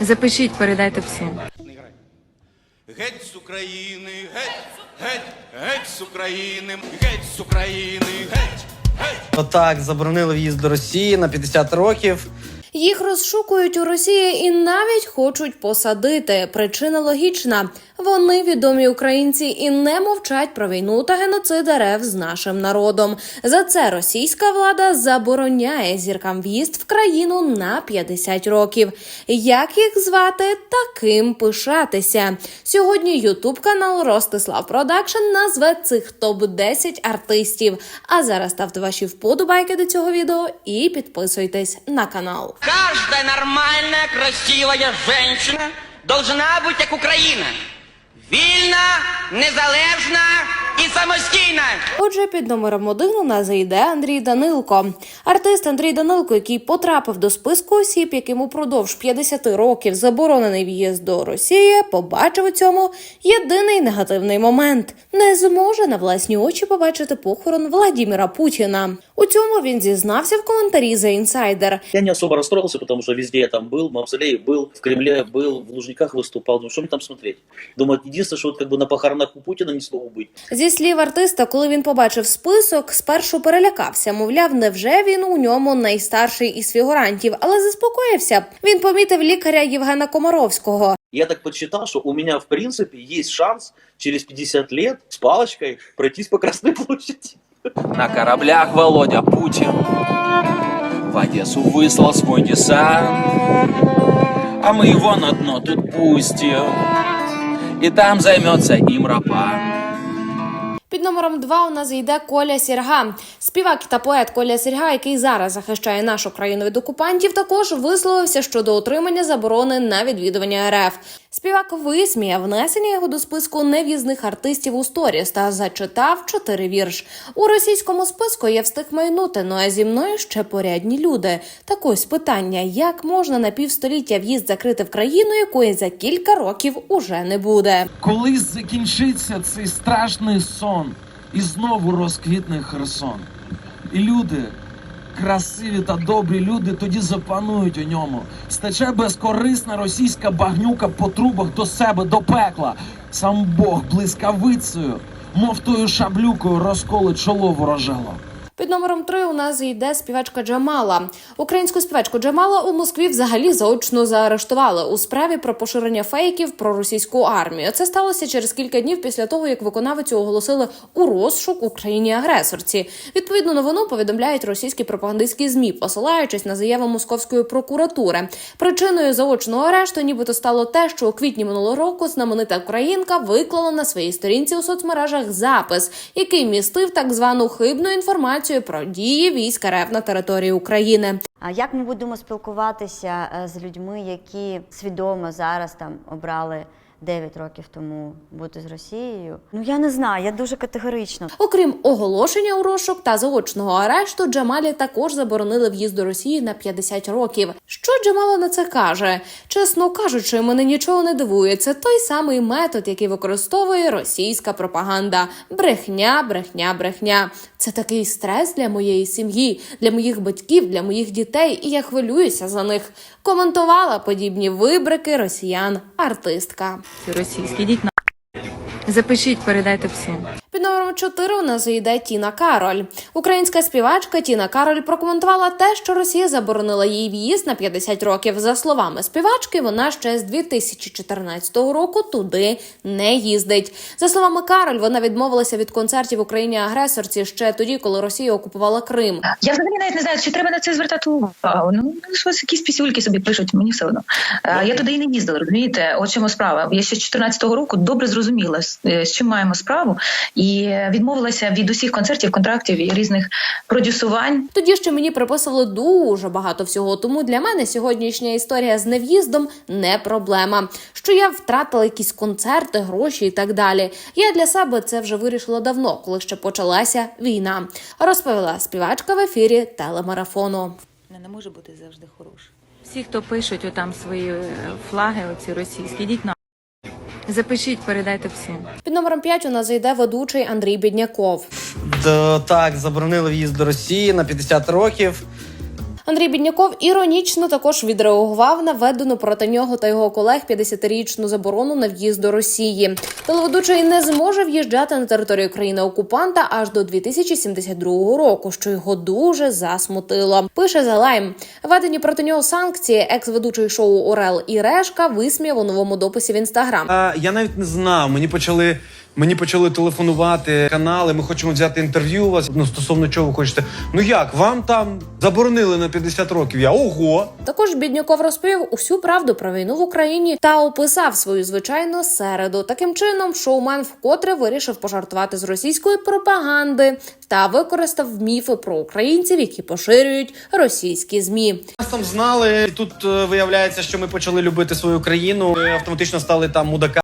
Запишіть, передайте всім. Геть з України, геть, геть, геть з України, геть з України, геть, геть. Отак заборонили в'їзд до Росії на 50 років. Їх розшукують у Росії і навіть хочуть посадити. Причина логічна: вони відомі українці і не мовчать про війну та геноцид РФ з нашим народом. За це російська влада забороняє зіркам в'їзд в країну на 50 років. Як їх звати, таким пишатися. Сьогодні Ютуб канал Ростислав Продакшн назве цих топ 10 артистів. А зараз ставте ваші вподобайки до цього відео і підписуйтесь на канал. Каждая нормальная, красивая женщина должна быть как Украина. Вільна, незалежна і самостійна. Отже, під номером один у нас зайде Андрій Данилко. Артист Андрій Данилко, який потрапив до списку осіб, яким упродовж 50 років заборонений в'їзд до Росії, побачив у цьому єдиний негативний момент: не зможе на власні очі побачити похорон Владіміра Путіна. У цьому він зізнався в коментарі за інсайдер. Я не особо расстроился, потому что везде я там был, в Мавзолее был, в Кремле был, в Лужниках выступал. Думаю, что мне там смотреть? Думаю, единственное, что вот как бы на похоронах у Путина не смогу быть. Зі слів артиста, коли він побачив список, спершу перелякався. Мовляв, невже він у ньому найстарший із фігурантів, але заспокоївся. Він помітив лікаря Євгена Комаровського. Я так подсчитал, что у меня, в принципе, есть шанс через 50 лет с палочкой пройтись по Красной площади. На кораблях Володя Путин В Одессу выслал свой десант А мы его на дно тут пустим И там займется им Рапан Під номером два у нас йде Коля Сірга. Співак та поет Коля Сірга, який зараз захищає нашу країну від окупантів, також висловився щодо отримання заборони на відвідування РФ. Співак висміяв внесення його до списку нев'їзних артистів у сторіс та зачитав чотири вірш. У російському списку я встиг майнути, ну а зі мною ще порядні люди. Так ось питання: як можна на півстоліття в'їзд закрити в країну, якої за кілька років уже не буде? Колись закінчиться цей страшний сон, і знову розквітне Херсон. І люди, красиві та добрі люди, тоді запанують у ньому. Стече безкорисна російська багнюка по трубах до себе до пекла. Сам Бог блискавицею, мов тою шаблюкою розколить чоло ворожело. Під номером три у нас йде співачка Джамала. Українську співачку Джамала у Москві взагалі заочно заарештували у справі про поширення фейків про російську армію. Це сталося через кілька днів після того, як виконавицю оголосили у розшук у країні-агресорці. Відповідну новину повідомляють російські пропагандистські змі, посилаючись на заяву московської прокуратури. Причиною заочного арешту, нібито стало те, що у квітні минулого року знаменита українка виклала на своїй сторінці у соцмережах запис, який містив так звану хибну інформацію про дії військ РФ на території України. А як ми будемо спілкуватися е, з людьми, які свідомо зараз там обрали 9 років тому бути з Росією? Ну я не знаю, я дуже категорично. Окрім оголошення у розшук та заочного арешту, Джамалі також заборонили в'їзд до Росії на 50 років. Що Джамала на це каже? Чесно кажучи, мене нічого не дивує. Це той самий метод, який використовує російська пропаганда: брехня, брехня, брехня. Це такий стрес для моєї сім'ї, для моїх батьків, для моїх дітей, і я хвилююся за них. Коментувала подібні вибрики росіян артистка. Російські йдіть на запишіть, передайте всім. Під номером 4 у нас йде Тіна Кароль. Українська співачка Тіна Кароль прокоментувала те, що Росія заборонила їй в'їзд на 50 років. За словами співачки, вона ще з 2014 року туди не їздить. За словами Кароль, вона відмовилася від концертів в Україні агресорці ще тоді, коли Росія окупувала Крим. Я взагалі навіть не знаю, чи треба на це звертати увагу. Ну щось якісь пісюльки собі пишуть, мені все одно. Я туди і не їздила, розумієте? От чому справа. Я ще з 14-го року добре зрозуміла, з е, з чим маємо справу, і відмовилася від усіх концертів, контрактів і різних продюсувань. Тоді ще мені приписували дуже багато всього. Тому для мене сьогоднішня історія з нев'їздом не проблема. Що я втратила якісь концерти, гроші і так далі. Я для себе це вже вирішила давно, коли ще почалася війна. Розповіла співачка в ефірі телемарафону. Не може бути завжди хороше. Всі, хто пишуть отам свої е, флаги, оці російські, йдіть на запишіть, передайте псу. Під номером 5 у нас зайде ведучий Андрій Бідняков. Да, Так заборонили в'їзд до Росії на 50 років. Андрій Бідняков іронічно також відреагував на введену проти нього та його колег 50-річну заборону на в'їзд до Росії. Телеведучий не зможе в'їжджати на територію країни окупанта аж до 2072 року, що його дуже засмутило. Пише Lime. Введені проти нього санкції. Екс-ведучий шоу Орел і Решка висміяв у новому дописі в інстаграм. Я навіть не знав. Мені почали. Мені почали телефонувати канали. Ми хочемо взяти інтерв'ю у вас. Ну стосовно чого ви хочете. Ну як вам там заборонили на 50 років? Я ого. Також Бідняков розповів усю правду про війну в Україні та описав свою звичайну середу. Таким чином, шоумен вкотре вирішив пожартувати з російської пропаганди та використав міфи про українців, які поширюють російські змі. Нас там знали. І тут е, виявляється, що ми почали любити свою країну. Ми автоматично стали там мудаками,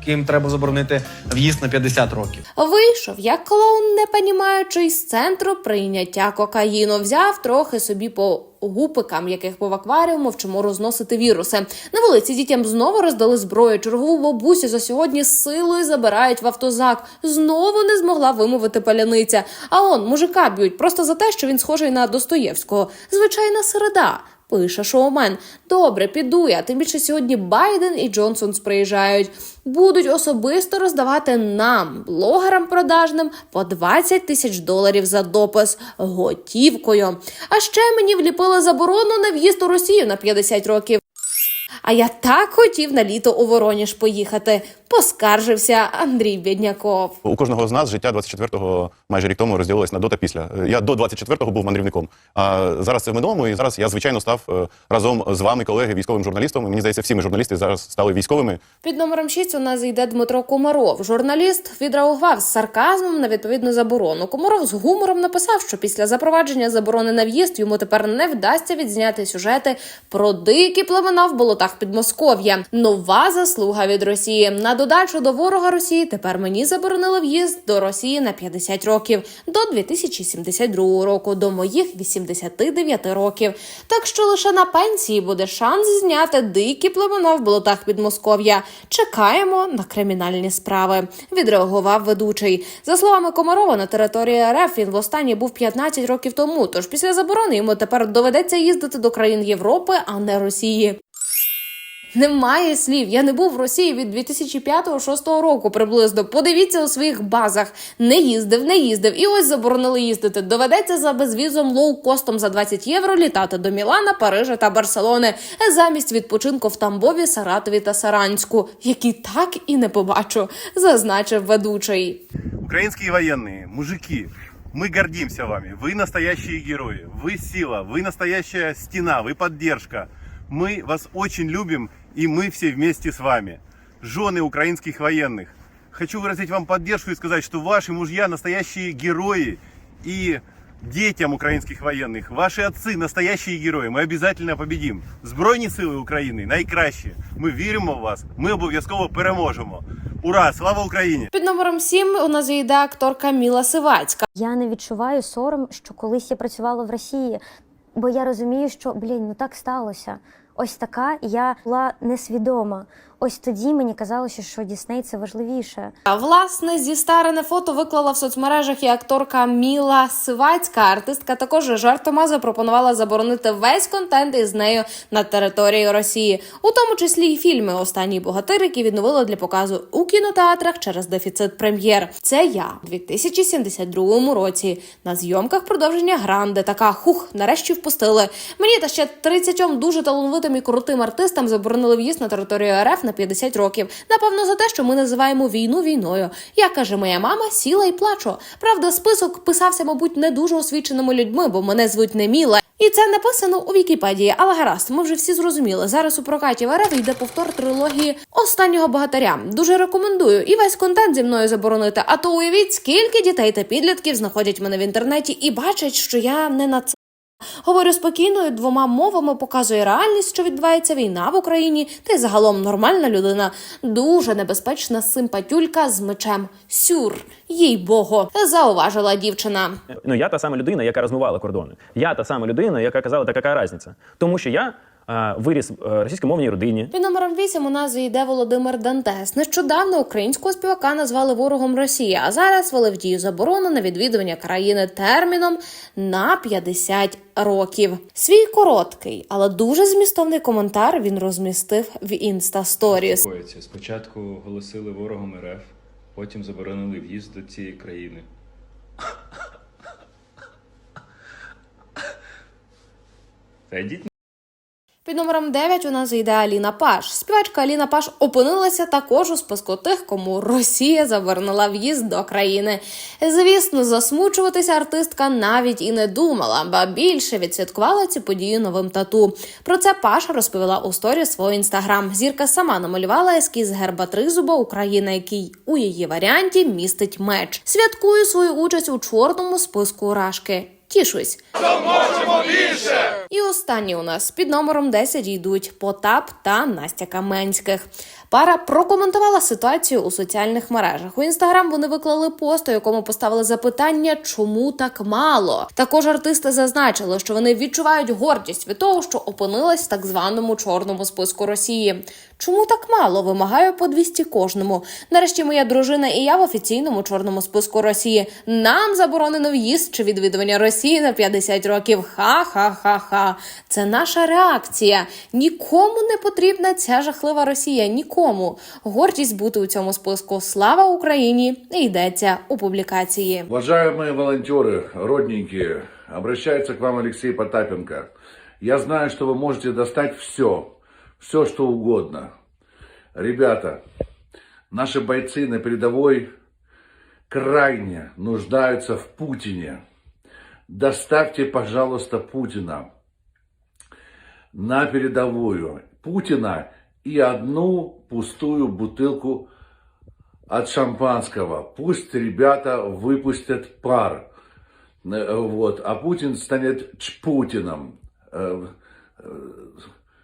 яким треба заборонити в'їзд на 50 років. Вийшов як клоун, не понімаючи з центру прийняття кокаїну. Взяв трохи собі по гупикам, яких по акваріуму вчимо розносити віруси. На вулиці дітям знову роздали зброю. Чергову бабусю за сьогодні силою забирають в автозак. Знову не змогла вимовити паляниця. А он мужика б'ють просто за те, що він схожий на Достоєвського. Звичайна середа. Пише шоумен. Добре, піду я. Тим більше сьогодні Байден і Джонсон приїжджають. Будуть особисто роздавати нам, блогерам продажним, по 20 тисяч доларів за допис готівкою. А ще мені вліпили заборону на в'їзд у Росію на 50 років. А я так хотів на літо у Вороніж поїхати. Поскаржився Андрій Бідняков. У кожного з нас життя 24-го майже рік тому розділилось на до та після. Я до 24-го був мандрівником. А зараз це в минулому, і зараз я звичайно став е, разом з вами, колеги, військовим журналістом. Мені здається, всі ми журналісти зараз стали військовими. Під номером 6 у нас йде Дмитро Комаров. Журналіст відреагував з сарказмом на відповідну заборону. Комаров з гумором написав, що після запровадження заборони на в'їзд йому тепер не вдасться відзняти сюжети про дикі племена в болотах Підмосков'я. Нова заслуга від Росії. На додачу до ворога Росії тепер мені заборонили в'їзд до Росії на 50 років до 2072 року, до моїх 89 років. Так що лише на пенсії буде шанс зняти дикі племена в болотах Підмосков'я. Чекаємо на кримінальні справи. Відреагував ведучий. За словами Комарова, на території РФ він востаннє був 15 років тому. Тож після заборони йому тепер доведеться їздити до країн Європи, а не Росії. Немає слів. Я не був в Росії від 2005-2006 року приблизно. Подивіться у своїх базах. Не їздив, не їздив. І ось заборонили їздити. Доведеться за безвізом лоукостом за 20 євро літати до Мілана, Парижа та Барселони замість відпочинку в Тамбові, Саратові та Саранську, які так і не побачу, зазначив ведучий. Українські воєнні, мужики. Мы гордимся вами. Вы настоящие герои. Вы сила. Вы настоящая стена. Вы поддержка. Мы вас очень любим, и мы все вместе с вами. Жены украинских военных. Хочу выразить вам поддержку и сказать, что ваши мужья настоящие герои. И детям українських воєнних, ваші отці настоящі герої. Ми обов'язково победим. Збройні сили України найкращі. Ми віримо в вас. Ми обов'язково переможемо. Ура! Слава Україні! Під номером 7 у нас йде акторка Міла Сивацька. Я не відчуваю сором, що колись я працювала в Росії, бо я розумію, що блін, ну так сталося. Ось така я була несвідома. Ось тоді мені казалося, що Дісней це важливіше. А власне зі старене фото виклала в соцмережах і акторка Міла Сивацька. Артистка також жартома запропонувала заборонити весь контент із нею на території Росії, у тому числі й фільми Останній богатир, які відновили для показу у кінотеатрах через дефіцит прем'єр. Це я у 2072 році на зйомках продовження гранди. Така хух, нарешті впустили. Мені та ще 30 дуже талановитим і крутим артистам заборонили в'їзд на територію РФ на 50 років. Напевно, за те, що ми називаємо війну війною. Як каже моя мама, сіла і плачу. Правда, список писався, мабуть, не дуже освіченими людьми, бо мене звуть не Міла. І це написано у Вікіпедії. Але гаразд, ми вже всі зрозуміли. Зараз у прокаті в РФ йде повтор трилогії останнього богатиря. Дуже рекомендую і весь контент зі мною заборонити. А то уявіть, скільки дітей та підлітків знаходять мене в інтернеті і бачать, що я не на це. Говорю спокійно двома мовами, показує реальність, що відбувається війна в Україні, та й загалом нормальна людина. Дуже небезпечна симпатюлька з мечем. Сюр, їй богу, зауважила дівчина. Ну я та сама людина, яка розмивала кордони. Я та сама людина, яка казала, та яка різниця. Тому що я виріс в російськомовній родині. Під номером 8 у нас йде Володимир Дантес. Нещодавно українського співака назвали ворогом Росії, а зараз ввели в дію заборону на відвідування країни терміном на 50 років. Свій короткий, але дуже змістовний коментар він розмістив в Інста Сторіс. Спочатку оголосили ворогом РФ, потім заборонили в'їзд до цієї країни. Та йдіть Під номером 9 у нас йде Аліна Паш. Співачка Аліна Паш опинилася також у списку тих, кому Росія заборонила в'їзд до країни. Звісно, засмучуватися артистка навіть і не думала, ба більше відсвяткувала ці події новим тату. Про це Паша розповіла у сторі свого інстаграм. Зірка сама намалювала ескіз герба тризуба України, який у її варіанті містить меч. Святкую свою участь у чорному списку Рашки. Тішусь. І останні у нас під номером 10 йдуть Потап та Настя Каменських. Пара прокоментувала ситуацію у соціальних мережах. У інстаграм вони виклали пост, у якому поставили запитання, чому так мало. Також артисти зазначили, що вони відчувають гордість від того, що опинились в так званому чорному списку Росії. Чому так мало? Вимагаю по 200 кожному. Нарешті моя дружина і я в офіційному чорному списку Росії. Нам заборонено в'їзд чи відвідування Росії на 50 років. Ха-ха-ха-ха. Це наша реакція. Нікому не потрібна ця жахлива Росія. Нікому Гордість бути у цьому списку. Слава Україні! І йдеться у публікації. Уважаемые волонтеры, родненькие, обращается к вам Алексей Потапенко. Я знаю, что вы можете достать все, все что угодно. Ребята, наши бойцы на передовой крайне нуждаются в Путине. Доставьте, пожалуйста, Путина на передовую. Путина и одну пустую бутылку от шампанского. Пусть ребята выпустят пар. Э, Вот, а Путин станет Чпутином. Э, э,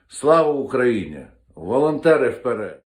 Слава Україні! Волонтери вперед!